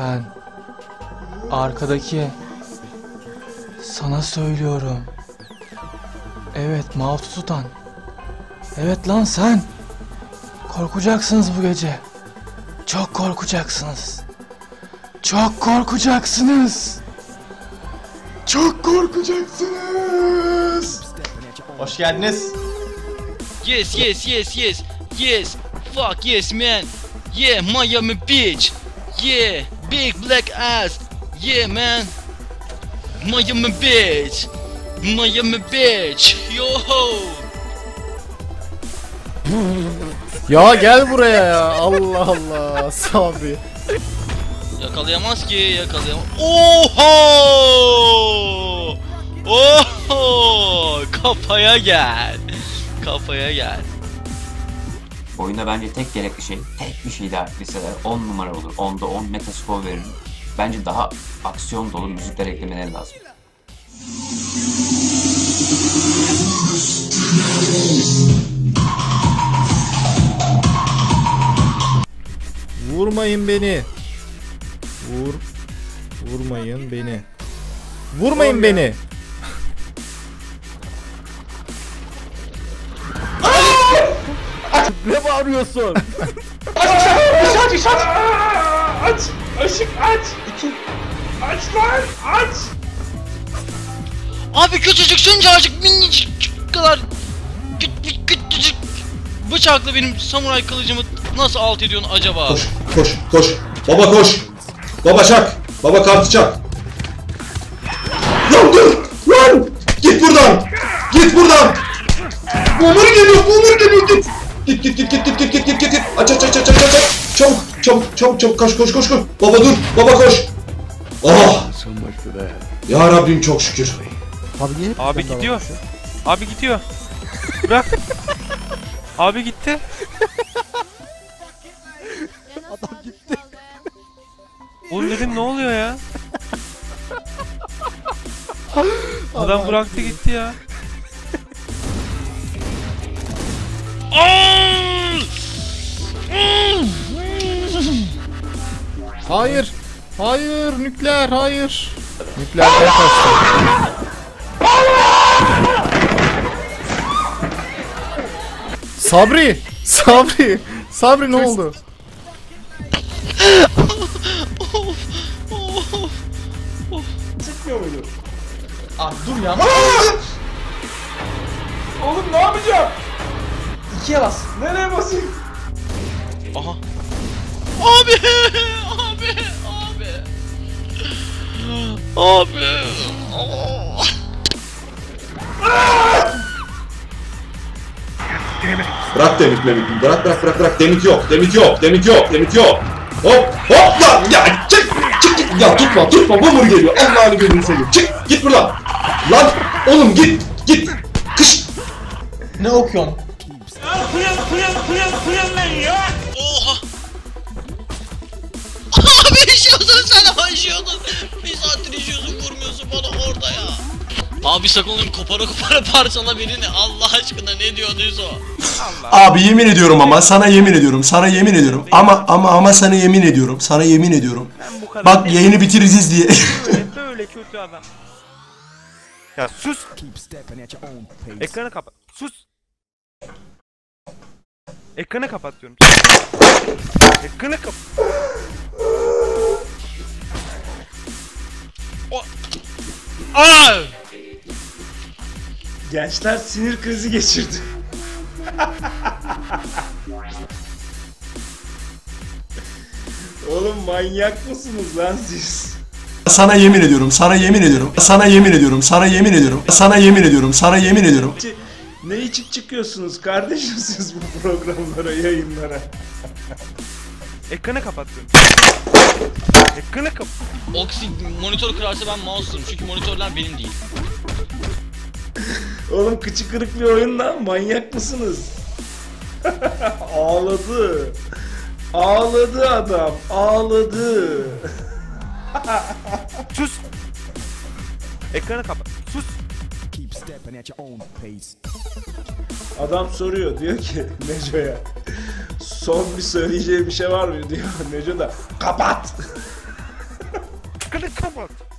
Sen arkadaki sana söylüyorum. Evet mouse'u tutan. Evet lan sen. Korkacaksınız bu gece. Çok korkacaksınız. Çok korkacaksınız. Çok korkacaksınız. Hoş geldiniz. Yes, yes, yes, yes, yes. Fuck yes, man. Yeah, Miami Beach. Yeah, big black ass. Yeah, man. Miami Beach. Miami Beach. Yo ho. Ya gel buraya ya. Allah Allah. Sabri. Yakalayamaz ki, yakalayamaz. Oho! Oho! Kafaya gel. Kafaya gel. Oyunda bence tek gerekli şey, tek bir şey daha ekleseler 10 numara olur. 10'da 10 metascore veririm. Bence daha aksiyon dolu müzikler eklemeleri lazım. Vurmayın beni. Vur. Vurmayın beni. Vurmayın beni. Bağırıyorsun? Aç aç aç. Aç. Işık aç. İki. Aç lan aç. Abi küçücük şuncacık minicik kadar küçücük küçücük bıçakla benim samuray kılıcımı nasıl alt ediyorsun acaba? Koş, koş, koş. Baba koş. Baba çak. Baba kartı çak. Lan dur. Lan. Git buradan. Git buradan. Bumur geliyor, bumur geliyor. Git. Git, git, git, git, git, git, git, git, git, git. Aç, aç, aç, aç, aç, aç. Çabuk, çabuk, çabuk, çabuk. Koş, koş, koş, koş. Baba dur. Baba koş. Oh. Ya Rabbim çok şükür. Abi niye Abi gidiyor. Abi gidiyor. Bırak. Abi gitti. Adam gitti. Oğlum dedim ne oluyor ya? Adam bıraktı gitti ya. Hayır. Hayır nükleer hayır. Nükleerden kaçtı. Sabri! Sabri! Sabri ne oldu? Çıkmıyor muydu? Ah dur ya. Oğlum ne yapacağım? İkiye bas. Nereye basayım? Aha. Abi! Abi! Oh. Bırak demit memit. Bırak bırak bırak bırak. Demit yok. Demit yok. Demit yok. Demit yok. Hop hop lan ya çık çık git ya tutma tutma bumur geliyor Allah'ını gözünü seveyim çık git buradan lan oğlum git git kış Ne okuyorsun? Oha! Abi işiyorsun sen işiyordun. İşiyorsun vurmuyorsun bana orada ya. Abi sakın oğlum kopara kopara parçala birini Allah aşkına ne diyorduysa o. Abi yemin ediyorum ama sana yemin ediyorum sana yemin ediyorum ama ama ama sana yemin ediyorum sana yemin ediyorum Ben bu kadar bak yayını bitireceğiz diye böyle, böyle kötü adam. Ya sus. Ekranı kapat. Sus. Ekranı kapat diyorum. Ekranı kapat. Aa! Gençler sinir krizi geçirdi. Oğlum manyak mısınız lan siz? sana yemin ediyorum sana yemin ediyorum sana yemin ediyorum sana yemin ediyorum sana yemin ediyorum sana yemin ediyorum Ne içip çıkıyorsunuz kardeşim siz bu programlara, yayınlara? Ekranı kapat Ekranı kapat. Oksi monitör kırarsa ben mouse'um çünkü monitörler benim değil. Oğlum kıçı kırık bir oyun lan manyak mısınız? ağladı. Ağladı adam. Ağladı. Sus. Ekranı kapat. Sus. Adam soruyor diyor ki Neco'ya. Son bir söyleyeceği bir şey var mı diyor. Neco da kapat. Ekranı kapat.